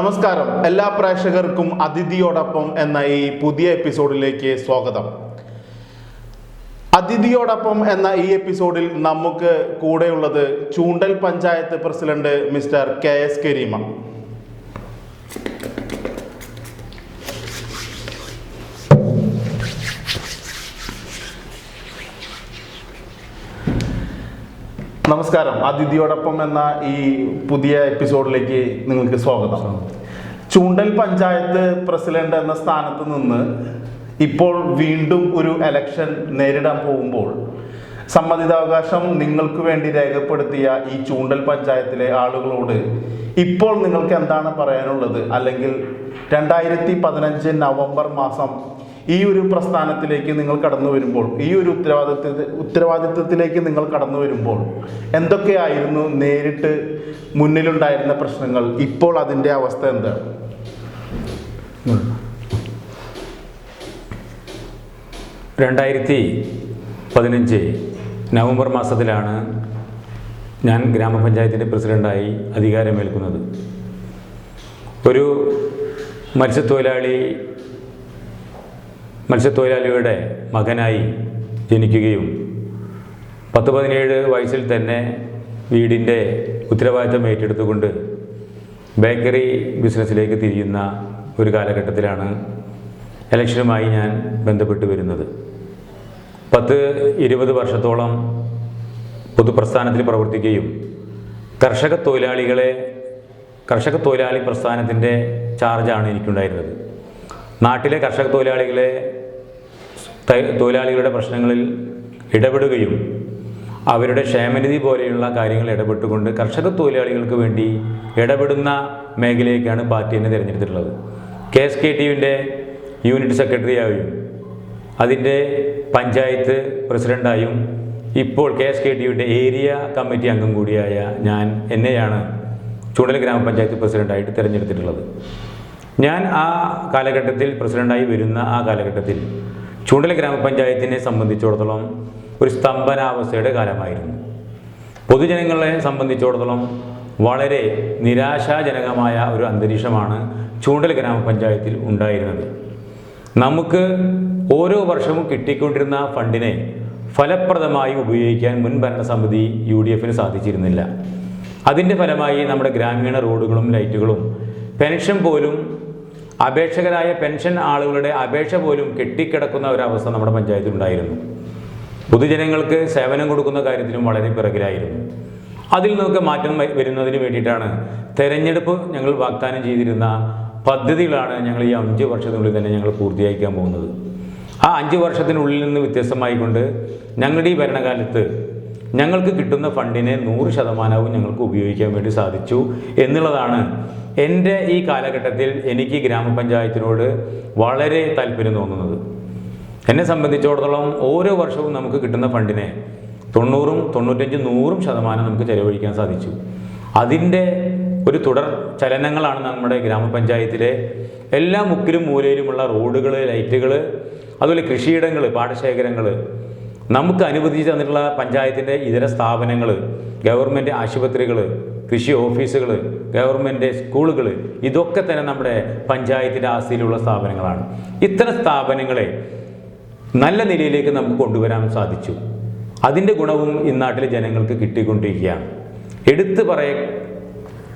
നമസ്കാരം. എല്ലാ പ്രേക്ഷകർക്കും അതിഥിയോടൊപ്പം എന്ന ഈ പുതിയ എപ്പിസോഡിലേക്ക് സ്വാഗതം. അതിഥിയോടൊപ്പം എന്ന ഈ എപ്പിസോഡിൽ നമുക്ക് കൂടെയുള്ളത് Choondal panchayat president mister K S Kareema. നമസ്കാരം. അതിഥിയോടൊപ്പം എന്ന ഈ പുതിയ എപ്പിസോഡിലേക്ക് നിങ്ങൾക്ക് സ്വാഗതം. ചൂണ്ടൽ പഞ്ചായത്ത് പ്രസിഡന്റ് എന്ന സ്ഥാനത്ത് നിന്ന് ഇപ്പോൾ വീണ്ടും ഒരു എലക്ഷൻ നേരിടാൻ പോകുമ്പോൾ സമ്മതിതാവകാശം നിങ്ങൾക്ക് വേണ്ടി രേഖപ്പെടുത്തിയ ഈ ചൂണ്ടൽ പഞ്ചായത്തിലെ ആളുകളോട് ഇപ്പോൾ നിങ്ങൾക്ക് എന്താണ് പറയാനുള്ളത്? അല്ലെങ്കിൽ രണ്ടായിരത്തി പതിനഞ്ച് നവംബർ മാസം ഈ ഒരു പ്രസ്ഥാനത്തിലേക്ക് നിങ്ങൾ കടന്നു വരുമ്പോൾ ഈ ഒരു ഉത്തരവാദിത്വ ഉത്തരവാദിത്വത്തിലേക്ക് നിങ്ങൾ കടന്നു വരുമ്പോൾ എന്തൊക്കെയായിരുന്നു നേരിട്ട് മുന്നിലുണ്ടായിരുന്ന പ്രശ്നങ്ങൾ? ഇപ്പോൾ അതിന്റെ അവസ്ഥ എന്താണ് രണ്ടായിരത്തി പതിനഞ്ച് നവംബർ മാസത്തിലാണ് ഞാൻ ഗ്രാമപഞ്ചായത്തിന്റെ പ്രസിഡന്റായി അധികാരമേൽക്കുന്നത്. ഒരു മത്സ്യത്തൊഴിലാളി മത്സ്യത്തൊഴിലാളിയുടെ മകനായി ജനിക്കുകയും പത്ത് പതിനേഴ് വയസ്സിൽ തന്നെ വീടിന്റെ ഉത്തരവാദിത്തം ഏറ്റെടുത്തുകൊണ്ട് ബേക്കറി ബിസിനസ്സിലേക്ക് തിരിയുന്ന ഒരു കാലഘട്ടത്തിലാണ് ഇലക്ഷനുമായി ഞാൻ ബന്ധപ്പെട്ട് വരുന്നത്. പത്ത് ഇരുപത് വർഷത്തോളം പൊതുപ്രസ്ഥാനത്തിൽ പ്രവർത്തിക്കുകയും കർഷക തൊഴിലാളികളെ കർഷക തൊഴിലാളി പ്രസ്ഥാനത്തിന്റെ ചാർജാണ് എനിക്കുണ്ടായിരുന്നത്. നാട്ടിലെ കർഷക തൊഴിലാളികളെ തൊഴിലാളികളുടെ പ്രശ്നങ്ങളിൽ ഇടപെടുകയും അവരുടെ ക്ഷേമനിധി പോലെയുള്ള കാര്യങ്ങൾ ഇടപെട്ടുകൊണ്ട് കർഷക തൊഴിലാളികൾക്ക് വേണ്ടി ഇടപെടുന്ന മേഖലയൊക്കെയാണ് പാർട്ടി എന്നെ തിരഞ്ഞെടുത്തിട്ടുള്ളത്. കെ എസ് കെ ടി യുവിന്റെ യൂണിറ്റ് സെക്രട്ടറിയായും അതിന്റെ പഞ്ചായത്ത് പ്രസിഡന്റായും ഇപ്പോൾ K S K T area committee അംഗം കൂടിയായ ഞാൻ എന്നെയാണ് ചൂണ്ടൽ ഗ്രാമപഞ്ചായത്ത് പ്രസിഡന്റായിട്ട് തിരഞ്ഞെടുത്തിട്ടുള്ളത്. ഞാൻ ആ കാലഘട്ടത്തിൽ പ്രസിഡന്റായി വരുന്ന ആ കാലഘട്ടത്തിൽ ചൂണ്ടൽ ഗ്രാമപഞ്ചായത്തിനെ സംബന്ധിച്ചിടത്തോളം ഒരു സ്തംഭനാവസ്ഥയുടെ കാലമായിരുന്നു. പൊതുജനങ്ങളെ സംബന്ധിച്ചിടത്തോളം വളരെ നിരാശാജനകമായ ഒരു അന്തരീക്ഷമാണ് ചൂണ്ടൽ ഗ്രാമപഞ്ചായത്തിൽ ഉണ്ടായിരുന്നത്. നമുക്ക് ഓരോ വർഷവും കിട്ടിക്കൊണ്ടിരുന്ന ഫണ്ടിനെ ഫലപ്രദമായി ഉപയോഗിക്കാൻ മുൻ ഭരണസമിതി യു ഡി എഫിന് സാധിച്ചിരുന്നില്ല. അതിന്റെ ഫലമായി നമ്മുടെ ഗ്രാമീണ റോഡുകളും ലൈറ്റുകളും പെൻഷൻ പോലും അപേക്ഷകരായ പെൻഷൻ ആളുകളുടെ അപേക്ഷ പോലും കെട്ടിക്കിടക്കുന്ന ഒരവസ്ഥ നമ്മുടെ പഞ്ചായത്തിൽ ഉണ്ടായിരുന്നു. പൊതുജനങ്ങൾക്ക് സേവനം കൊടുക്കുന്ന കാര്യത്തിലും വളരെ പിറകിലായിരുന്നു. അതിൽ നിന്നൊക്കെ മാറ്റം വരുന്നതിന് വേണ്ടിയിട്ടാണ് തെരഞ്ഞെടുപ്പ് ഞങ്ങൾ വാഗ്ദാനം ചെയ്തിരുന്ന പദ്ധതികളാണ് ഞങ്ങൾ ഈ അഞ്ച് വർഷത്തിനുള്ളിൽ തന്നെ ഞങ്ങൾ പൂർത്തിയാക്കാൻ പോകുന്നത്. ആ അഞ്ച് വർഷത്തിനുള്ളിൽ നിന്ന് വ്യത്യസ്തമായിക്കൊണ്ട് ഞങ്ങളുടെ ഈ ഭരണകാലത്ത് ഞങ്ങൾക്ക് കിട്ടുന്ന ഫണ്ടിനെ നൂറ് ശതമാനവും ഞങ്ങൾക്ക് ഉപയോഗിക്കാൻ വേണ്ടി സാധിച്ചു എന്നുള്ളതാണ് എന്റെ ഈ കാലഘട്ടത്തിൽ എനിക്ക് ഗ്രാമപഞ്ചായത്തിനോട് വളരെ താല്പര്യം തോന്നുന്നത്. എന്നെ സംബന്ധിച്ചിടത്തോളം ഓരോ വർഷവും നമുക്ക് കിട്ടുന്ന ഫണ്ടിനെ തൊണ്ണൂറും തൊണ്ണൂറ്റഞ്ചും നൂറും ശതമാനം നമുക്ക് ചെലവഴിക്കാൻ സാധിച്ചു. അതിന്റെ ഒരു തുടർ ചലനങ്ങളാണ് നമ്മുടെ ഗ്രാമപഞ്ചായത്തിലെ എല്ലാ മുക്കിലും മൂലയിലുമുള്ള റോഡുകൾ ലൈറ്റുകൾ അതുപോലെ കൃഷിയിടങ്ങൾ പാടശേഖരങ്ങൾ നമുക്ക് അനുവദിച്ച് തന്നിട്ടുള്ള പഞ്ചായത്തിന്റെ ഇതര സ്ഥാപനങ്ങൾ ഗവൺമെന്റ് ആശുപത്രികൾ കൃഷി ഓഫീസുകൾ ഗവൺമെന്റ് സ്കൂളുകൾ ഇതൊക്കെ തന്നെ നമ്മുടെ പഞ്ചായത്തിന്റെ ആസ്തിയിലുള്ള സ്ഥാപനങ്ങളാണ്. ഇത്തരം സ്ഥാപനങ്ങളെ നല്ല നിലയിലേക്ക് നമുക്ക് കൊണ്ടുവരാൻ സാധിച്ചു. അതിന്റെ ഗുണവും ഇന്നാട്ടിലെ ജനങ്ങൾക്ക് കിട്ടിക്കൊണ്ടിരിക്കുകയാണ്. എടുത്തു പറയ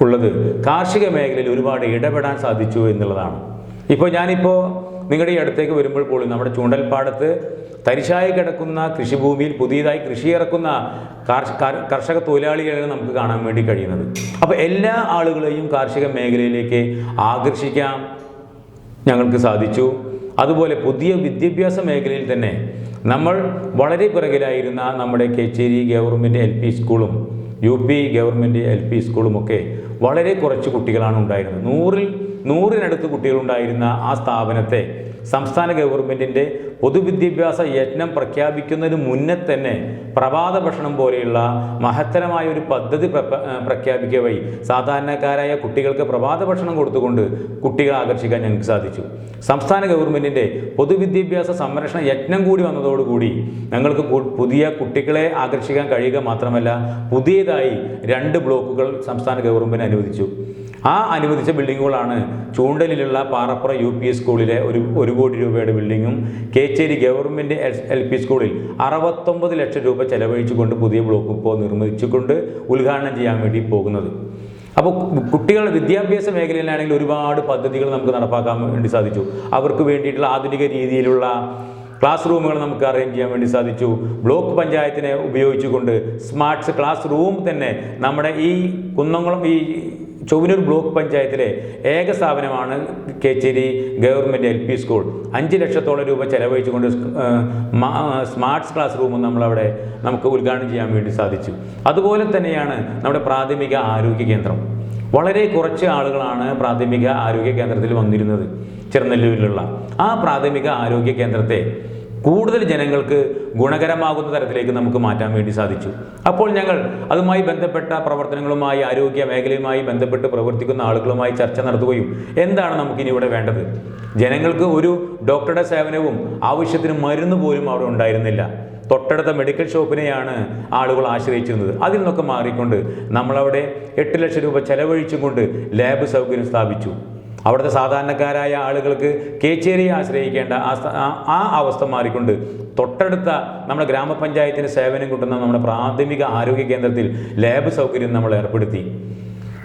ഉള്ളത് കാർഷിക മേഖലയിൽ ഒരുപാട് ഇടപെടാൻ സാധിച്ചു എന്നുള്ളതാണ്. ഇപ്പോൾ ഞാനിപ്പോൾ നിങ്ങളുടെ ഈ അടുത്തേക്ക് വരുമ്പോൾ പോലും നമ്മുടെ ചൂണ്ടൽപ്പാടത്ത് തരിശായി കിടക്കുന്ന കൃഷിഭൂമിയിൽ പുതിയതായി കൃഷി ഇറക്കുന്ന കാർഷ- കർഷക തൊഴിലാളികളെ നമുക്ക് കാണാൻ വേണ്ടി കഴിയുന്നത്. അപ്പോൾ എല്ലാ ആളുകളെയും കാർഷിക മേഖലയിലേക്ക് ആകർഷിക്കാം. ഞങ്ങൾക്ക് സാധിച്ചു. അതുപോലെ പുതിയ വിദ്യാഭ്യാസ മേഖലയിൽ തന്നെ നമ്മൾ വളരെ പിറകിലായിരുന്ന നമ്മുടെ കേച്ചേരി ഗവൺമെന്റ് എൽ പി സ്കൂളും U P government L P സ്കൂളുമൊക്കെ വളരെ കുറച്ച് കുട്ടികളാണ് ഉണ്ടായിരുന്നത്. നൂറിൽ നൂറിനടുത്ത് കുട്ടികളുണ്ടായിരുന്ന ആ സ്ഥാപനത്തെ സംസ്ഥാന ഗവൺമെന്റിന്റെ പൊതുവിദ്യാഭ്യാസ യജ്ഞം പ്രഖ്യാപിക്കുന്നതിന് മുന്നേ തന്നെ പ്രഭാത ഭക്ഷണം പോലെയുള്ള മഹത്തരമായ ഒരു പദ്ധതി പ്രഖ്യാപിക്കുക വഴി സാധാരണക്കാരായ കുട്ടികൾക്ക് പ്രഭാത ഭക്ഷണം കൊടുത്തുകൊണ്ട് കുട്ടികളെ ആകർഷിക്കാൻ ഞങ്ങൾക്ക് സാധിച്ചു. സംസ്ഥാന ഗവൺമെന്റിന്റെ പൊതുവിദ്യാഭ്യാസ സംരക്ഷണ യജ്ഞം കൂടി വന്നതോടുകൂടി ഞങ്ങൾക്ക് പുതിയ കുട്ടികളെ ആകർഷിക്കാൻ കഴിയുക മാത്രമല്ല പുതിയതായി രണ്ട് ബ്ലോക്കുകൾ സംസ്ഥാന ഗവൺമെന്റ് അനുവദിച്ചു. ആ അനുവദിച്ച ബിൽഡിങ്ങുകളാണ് ചൂണ്ടലിലുള്ള പാറപ്പുറ യു പി സ്കൂളിലെ ഒരു ഒരു കോടി രൂപയുടെ ബിൽഡിങ്ങും കേച്ചേരി ഗവൺമെന്റ് എൽ പി സ്കൂളിൽ അറുപത്തൊമ്പത് ലക്ഷം രൂപ ചെലവഴിച്ചുകൊണ്ട് പുതിയ ബ്ലോക്ക് ഇപ്പോൾ നിർമ്മിച്ചുകൊണ്ട് ഉദ്ഘാടനം ചെയ്യാൻ വേണ്ടി പോകുന്നത്. അപ്പോൾ കുട്ടികളുടെ വിദ്യാഭ്യാസ മേഖലയിലാണെങ്കിൽ ഒരുപാട് പദ്ധതികൾ നമുക്ക് നടപ്പാക്കാൻ വേണ്ടി സാധിച്ചു. അവർക്ക് വേണ്ടിയിട്ടുള്ള ആധുനിക രീതിയിലുള്ള ക്ലാസ് റൂമുകൾ നമുക്ക് അറേഞ്ച് ചെയ്യാൻ വേണ്ടി സാധിച്ചു. ബ്ലോക്ക് പഞ്ചായത്തിനെ ഉപയോഗിച്ചുകൊണ്ട് സ്മാർട്ട്സ് ക്ലാസ് റൂം തന്നെ നമ്മുടെ ഈ കുന്നംകുളം ഈ ചൊവ്വനൂർ ബ്ലോക്ക് പഞ്ചായത്തിലെ ഏക സ്ഥാപനമാണ് Kechery government L P school. അഞ്ച് ലക്ഷത്തോളം രൂപ ചെലവഴിച്ചുകൊണ്ട് സ്മാർട്ട്സ് ക്ലാസ് റൂമും നമ്മളവിടെ നമുക്ക് ഉദ്ഘാടനം ചെയ്യാൻ വേണ്ടി സാധിച്ചു. അതുപോലെ തന്നെയാണ് നമ്മുടെ പ്രാഥമിക ആരോഗ്യ കേന്ദ്രം. വളരെ കുറച്ച് ആളുകളാണ് പ്രാഥമിക ആരോഗ്യ കേന്ദ്രത്തിൽ വന്നിരുന്നത്. ചെറുനെല്ലൂരിലുള്ള ആ പ്രാഥമിക ആരോഗ്യ കേന്ദ്രത്തെ കൂടുതൽ ജനങ്ങൾക്ക് ഗുണകരമാകുന്ന തരത്തിലേക്ക് നമുക്ക് മാറ്റാൻ വേണ്ടി സാധിച്ചു. അപ്പോൾ ഞങ്ങൾ അതുമായി ബന്ധപ്പെട്ട പ്രവർത്തനങ്ങളുമായി ആരോഗ്യ മേഖലയുമായി ബന്ധപ്പെട്ട് പ്രവർത്തിക്കുന്ന ആളുകളുമായി ചർച്ച നടത്തുകയും എന്താണ് നമുക്കിനി ഇവിടെ വേണ്ടത്? ജനങ്ങൾക്ക് ഒരു ഡോക്ടറുടെ സേവനവും ആവശ്യത്തിന് മരുന്ന് പോലും അവിടെ ഉണ്ടായിരുന്നില്ല. തൊട്ടടുത്ത മെഡിക്കൽ ഷോപ്പിനെയാണ് ആളുകൾ ആശ്രയിച്ചിരുന്നത്. അതിൽ നിന്നൊക്കെ മാറിക്കൊണ്ട് നമ്മളവിടെ എട്ട് ലക്ഷം രൂപ ചെലവഴിച്ചുകൊണ്ട് ലാബ് സൗകര്യം സ്ഥാപിച്ചു. അവിടുത്തെ സാധാരണക്കാരായ ആളുകൾക്ക് കേച്ചേരിയെ ആശ്രയിക്കേണ്ട ആ സ്ഥ- ആ- ആ അവസ്ഥ മാറിക്കൊണ്ട് തൊട്ടടുത്ത നമ്മുടെ ഗ്രാമപഞ്ചായത്തിന് സേവനം കിട്ടുന്ന നമ്മുടെ പ്രാഥമിക ആരോഗ്യ കേന്ദ്രത്തിൽ ലാബ് സൗകര്യം നമ്മൾ ഏർപ്പെടുത്തി.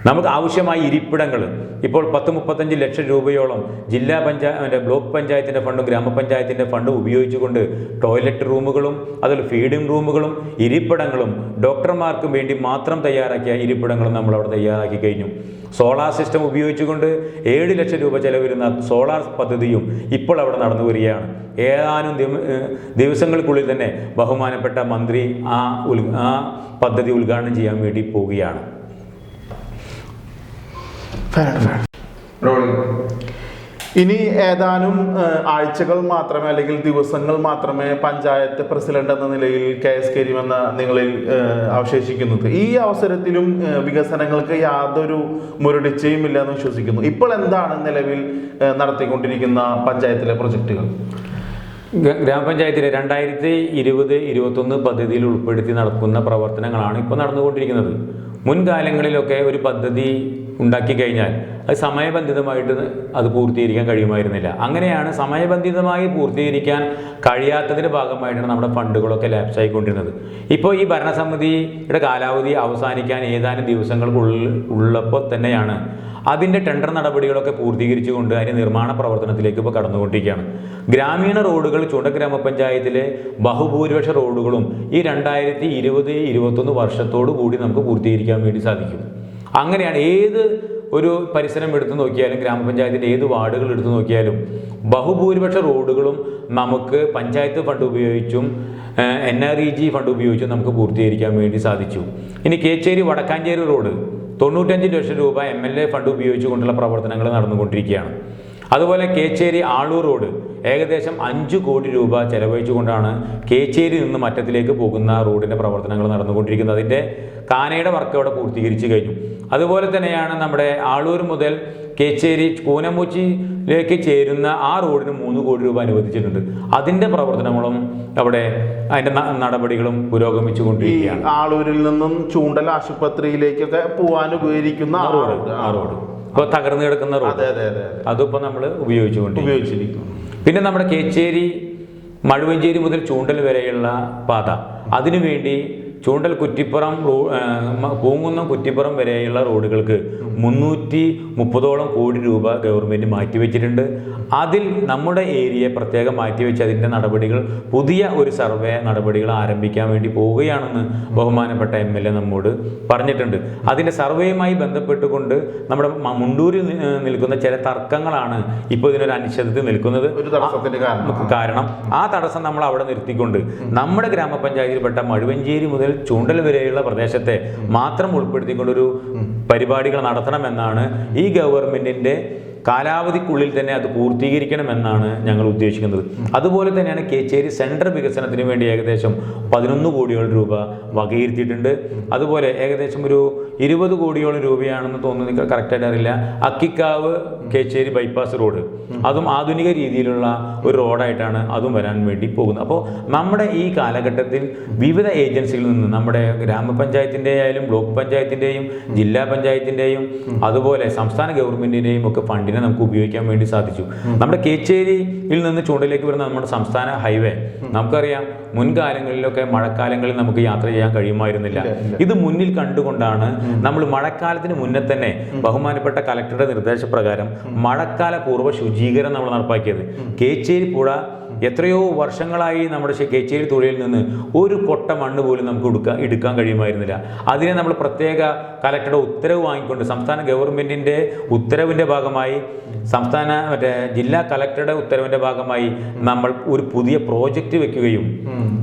നമുക്ക് ആവശ്യമായ ഇരിപ്പിടങ്ങൾ. ഇപ്പോൾ പത്ത് മുപ്പത്തഞ്ച് ലക്ഷം രൂപയോളം ജില്ലാ പഞ്ചായത്ത് ബ്ലോക്ക് പഞ്ചായത്തിന്റെ ഫണ്ടും ഗ്രാമപഞ്ചായത്തിന്റെ ഫണ്ടും ഉപയോഗിച്ചുകൊണ്ട് ടോയ്ലറ്റ് റൂമുകളും അതുപോലെ ഫീഡിംഗ് റൂമുകളും ഇരിപ്പിടങ്ങളും ഡോക്ടർമാർക്കും വേണ്ടി മാത്രം തയ്യാറാക്കിയ ഇരിപ്പിടങ്ങളും നമ്മൾ അവിടെ തയ്യാറാക്കി കഴിഞ്ഞു. സോളാർ സിസ്റ്റം ഉപയോഗിച്ചുകൊണ്ട് ഏഴ് ലക്ഷം രൂപ ചെലവരുന്ന സോളാർ പദ്ധതിയും ഇപ്പോൾ അവിടെ നടന്നു വരികയാണ്. ഏതാനും ദിവസങ്ങൾക്കുള്ളിൽ തന്നെ ബഹുമാനപ്പെട്ട മന്ത്രി ആ ഉൽ ആ പദ്ധതി ഉദ്ഘാടനം ചെയ്യാൻ വേണ്ടി പോവുകയാണ്. ഇനി ഏതാനും ആഴ്ചകൾ മാത്രമേ അല്ലെങ്കിൽ ദിവസങ്ങൾ മാത്രമേ പഞ്ചായത്ത് പ്രസിഡന്റ് എന്ന നിലയിൽ കെ എസ് കരീം എന്ന നിങ്ങളിൽ അവശേഷിക്കുന്നത്. ഈ അവസരത്തിലും വികസനങ്ങൾക്ക് യാതൊരു മുരടിച്ചയും ഇല്ല എന്ന് വിശ്വസിക്കുന്നു. ഇപ്പോൾ എന്താണ് നിലവിൽ നടത്തിക്കൊണ്ടിരിക്കുന്ന പഞ്ചായത്തിലെ പ്രൊജക്ടുകൾ? ഗ്രാമപഞ്ചായത്തിലെ രണ്ടായിരത്തി ഇരുപത് ഇരുപത്തൊന്ന് പദ്ധതിയിൽ ഉൾപ്പെടുത്തി നടക്കുന്ന പ്രവർത്തനങ്ങളാണ് ഇപ്പോൾ നടന്നുകൊണ്ടിരിക്കുന്നത്. മുൻകാലങ്ങളിലൊക്കെ ഒരു പദ്ധതി ഉണ്ടാക്കി കഴിഞ്ഞാൽ അത് സമയബന്ധിതമായിട്ട് അത് പൂർത്തീകരിക്കാൻ കഴിയുമായിരുന്നില്ല. അങ്ങനെയാണ് സമയബന്ധിതമായി പൂർത്തീകരിക്കാൻ കഴിയാത്തതിന്റെ ഭാഗമായിട്ടാണ് നമ്മുടെ ഫണ്ടുകളൊക്കെ ലാപ്സായിക്കൊണ്ടിരുന്നത് ഇപ്പോൾ ഈ ഭരണസമിതിയുടെ കാലാവധി അവസാനിക്കാൻ ഏതാനും ദിവസങ്ങൾക്കുള്ളിൽ ഉള്ളപ്പോൾ തന്നെയാണ് അതിന്റെ ടെൻഡർ നടപടികളൊക്കെ പൂർത്തീകരിച്ചുകൊണ്ട് അതിന്റെ നിർമ്മാണ പ്രവർത്തനത്തിലേക്ക് ഇപ്പോൾ കടന്നുകൊണ്ടിരിക്കുകയാണ്. ഗ്രാമീണ റോഡുകൾ ചൂണ്ട ഗ്രാമപഞ്ചായത്തിലെ ബഹുഭൂരിപക്ഷ റോഡുകളും ഈ രണ്ടായിരത്തി ഇരുപത് ഇരുപത്തൊന്ന് വർഷത്തോടു കൂടി നമുക്ക് പൂർത്തീകരിക്കാൻ വേണ്ടി സാധിക്കും. അങ്ങനെയാണ് ഏത് ഒരു പരിസരം എടുത്തു നോക്കിയാലും ഗ്രാമപഞ്ചായത്തിന്റെ ഏത് വാർഡുകൾ എടുത്തു നോക്കിയാലും ബഹുഭൂരിപക്ഷ റോഡുകളും നമുക്ക് പഞ്ചായത്ത് ഫണ്ട് ഉപയോഗിച്ചും N R E G fund ഉപയോഗിച്ചും നമുക്ക് പൂർത്തീകരിക്കാൻ വേണ്ടി സാധിച്ചു. ഇനി കേച്ചേരി വടക്കാഞ്ചേരി റോഡ് തൊണ്ണൂറ്റഞ്ച് ലക്ഷം രൂപ എം എൽ എ ഫണ്ട് ഉപയോഗിച്ചുകൊണ്ടുള്ള പ്രവർത്തനങ്ങൾ നടന്നുകൊണ്ടിരിക്കുകയാണ്. അതുപോലെ കേച്ചേരി ആളൂർ റോഡ് ഏകദേശം അഞ്ച് കോടി രൂപ ചെലവഴിച്ചുകൊണ്ടാണ് കേച്ചേരി നിന്ന് മറ്റത്തിലേക്ക് പോകുന്ന റോഡിന്റെ പ്രവർത്തനങ്ങൾ നടന്നുകൊണ്ടിരിക്കുന്നത്. അതിന്റെ കാനയുടെ വർക്ക് അവിടെ പൂർത്തീകരിച്ചു കഴിഞ്ഞു. അതുപോലെ തന്നെയാണ് നമ്മുടെ ആളൂർ മുതൽ കേച്ചേരി കൂനമൂച്ചിയിലേക്ക് ചേരുന്ന ആ റോഡിന് മൂന്ന് കോടി രൂപ അനുവദിച്ചിട്ടുണ്ട്. അതിന്റെ പ്രവർത്തനങ്ങളും അവിടെ അതിന്റെ നടപടികളും പുരോഗമിച്ചു കൊണ്ടിരിക്കുകയാണ് ആളൂരിൽ നിന്നും ചൂണ്ടൽ ആശുപത്രിയിലേക്കൊക്കെ പോകാൻ ഉപയോഗിക്കുന്ന ആ റോഡ് ആ റോഡ്. ഇപ്പോൾ തകർന്നു കിടക്കുന്ന റോഡ്. അതെ അതെ അതെ അതിപ്പോൾ നമ്മൾ ഉപയോഗിച്ചുകൊണ്ട് പിന്നെ നമ്മുടെ കേച്ചേരി മഴുവഞ്ചേരി മുതൽ ചൂണ്ടൽ വരെയുള്ള പാത. അതിനുവേണ്ടി ചൂണ്ടൽ കുറ്റിപ്പുറം പൂങ്കുന്നം കുറ്റിപ്പുറം വരെയുള്ള റോഡുകൾക്ക് മുന്നൂറ്റി മുപ്പതോളം കോടി രൂപ ഗവൺമെന്റ് മാറ്റിവെച്ചിട്ടുണ്ട്. അതിൽ നമ്മുടെ ഏരിയയെ പ്രത്യേകം മാറ്റിവെച്ച് അതിന്റെ നടപടികൾ പുതിയ ഒരു സർവേ നടപടികൾ ആരംഭിക്കാൻ വേണ്ടി പോവുകയാണെന്ന് ബഹുമാനപ്പെട്ട എം എൽ എ നമ്മോട് പറഞ്ഞിട്ടുണ്ട്. അതിന്റെ സർവേയുമായി ബന്ധപ്പെട്ടുകൊണ്ട് നമ്മുടെ മുണ്ടൂരിൽ നിൽക്കുന്ന ചില തർക്കങ്ങളാണ് ഇപ്പോൾ ഇതിനൊരു അനിശ്ചിതത്തിൽ നിൽക്കുന്നത്. കാരണം ആ തടസ്സം നമ്മൾ അവിടെ നിർത്തിക്കൊണ്ട് നമ്മുടെ ഗ്രാമപഞ്ചായത്തിൽപ്പെട്ട മഴുവഞ്ചേരി മുതൽ ചൂണ്ടൽ വരെയുള്ള പ്രദേശത്തെ മാത്രം ഉൾപ്പെടുത്തിക്കൊണ്ടൊരു പരിപാടികൾ നടത്തണമെന്നാണ് ഈ ഗവൺമെന്റിന്റെ കാലാവധിക്കുള്ളിൽ തന്നെ അത് പൂർത്തീകരിക്കണമെന്നാണ് ഞങ്ങൾ ഉദ്ദേശിക്കുന്നത്. അതുപോലെ തന്നെയാണ് കേച്ചേരി സെൻട്രൽ വികസനത്തിന് വേണ്ടി ഏകദേശം പതിനൊന്ന് കോടിയോളം രൂപ വകയിരുത്തിയിട്ടുണ്ട്. അതുപോലെ ഏകദേശം ഒരു ഇരുപത് കോടിയോളം രൂപയാണെന്ന് തോന്നുന്നു കറക്റ്റായിട്ട് അറിയില്ല. അക്കിക്കാവ് കേച്ചേരി ബൈപ്പാസ് റോഡ് അതും ആധുനിക രീതിയിലുള്ള ഒരു റോഡായിട്ടാണ് അതും വരാൻ വേണ്ടി പോകുന്നത്. അപ്പോൾ നമ്മുടെ ഈ കാലഘട്ടത്തിൽ വിവിധ ഏജൻസികളിൽ നിന്ന് നമ്മുടെ ഗ്രാമപഞ്ചായത്തിന്റെ ആയാലും ബ്ലോക്ക് പഞ്ചായത്തിന്റെയും ജില്ലാ പഞ്ചായത്തിന്റെയും അതുപോലെ സംസ്ഥാന ഗവൺമെന്റിന്റെയും ഒക്കെ ഫണ്ടിനെ നമുക്ക് ഉപയോഗിക്കാൻ വേണ്ടി സാധിച്ചു. നമ്മുടെ കേച്ചേരിയിൽ നിന്ന് ചൂണ്ടയിലേക്ക് വരുന്ന നമ്മുടെ സംസ്ഥാന ഹൈവേ നമുക്കറിയാം മുൻകാലങ്ങളിലൊക്കെ മഴക്കാലങ്ങളിൽ നമുക്ക് യാത്ര ചെയ്യാൻ കഴിയുമായിരുന്നില്ല. ഇത് മുന്നിൽ കണ്ടുകൊണ്ടാണ് നമ്മൾ മഴക്കാലത്തിന് മുന്നേ തന്നെ ബഹുമാനപ്പെട്ട കലക്ടറുടെ നിർദ്ദേശപ്രകാരം മഴക്കാല പൂർവ ശുചീകരണം നമ്മൾ നടപ്പാക്കിയത്. കേച്ചേരി പുഴ എത്രയോ വർഷങ്ങളായി നമ്മുടെ കേച്ചേരി തുഴയിൽ നിന്ന് ഒരു കൊട്ട മണ്ണ് പോലും നമുക്ക് എടുക്കാൻ എടുക്കാൻ കഴിയുമായിരുന്നില്ല. അതിനെ നമ്മൾ പ്രത്യേക കലക്ടറുടെ ഉത്തരവ് വാങ്ങിക്കൊണ്ട് സംസ്ഥാന ഗവൺമെന്റിന്റെ ഉത്തരവിന്റെ ഭാഗമായി സംസ്ഥാന മറ്റേ ജില്ലാ കലക്ടറുടെ ഉത്തരവിന്റെ ഭാഗമായി നമ്മൾ ഒരു പുതിയ പ്രോജക്റ്റ് വെക്കുകയും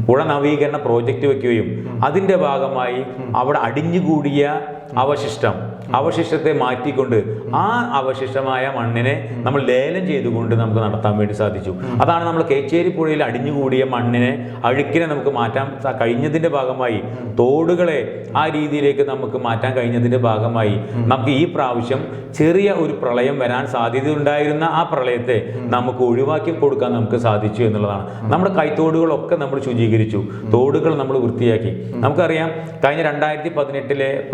പുഴ നവീകരണ പ്രോജക്റ്റ് വെക്കുകയും അതിന്റെ ഭാഗമായി അവിടെ അടിഞ്ഞുകൂടിയ അവശിഷ്ടം. അവശിഷ്ടത്തെ മാറ്റിക്കൊണ്ട് ആ അവശിഷ്ടമായ മണ്ണിനെ നമ്മൾ ലേലം ചെയ്തുകൊണ്ട് നമുക്ക് നടത്താൻ വേണ്ടി സാധിച്ചു. അതാണ് നമ്മൾ കേച്ചേരി പുഴയിൽ അടിഞ്ഞുകൂടിയ മണ്ണിനെ അഴുക്കിനെ നമുക്ക് മാറ്റാൻ കഴിഞ്ഞതിന്റെ കഴിഞ്ഞതിന്റെ ഭാഗമായി തോടുകളെ ആ രീതിയിലേക്ക് നമുക്ക് മാറ്റാൻ കഴിഞ്ഞതിന്റെ ഭാഗമായി. നമുക്ക് ഈ പ്രാവശ്യം ചെറിയ ഒരു പ്രളയം വരാൻ സാധ്യതയുണ്ടായിരുന്ന ആ പ്രളയത്തെ നമുക്ക് ഒഴിവാക്കി കൊടുക്കാൻ നമുക്ക് സാധിച്ചു എന്നുള്ളതാണ്. നമ്മുടെ കൈത്തോടുകളൊക്കെ നമ്മൾ ശുചീകരിച്ചു. തോടുകൾ നമ്മൾ വൃത്തിയാക്കി. നമുക്കറിയാം കഴിഞ്ഞ രണ്ടായിരത്തി പതിനെട്ടിലെ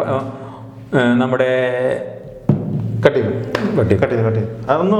നമ്മുടെ കട്ട് ചെയ്തു കട്ട് ചെയ്തു കട്ട് ചെയ്തു. അതൊന്ന്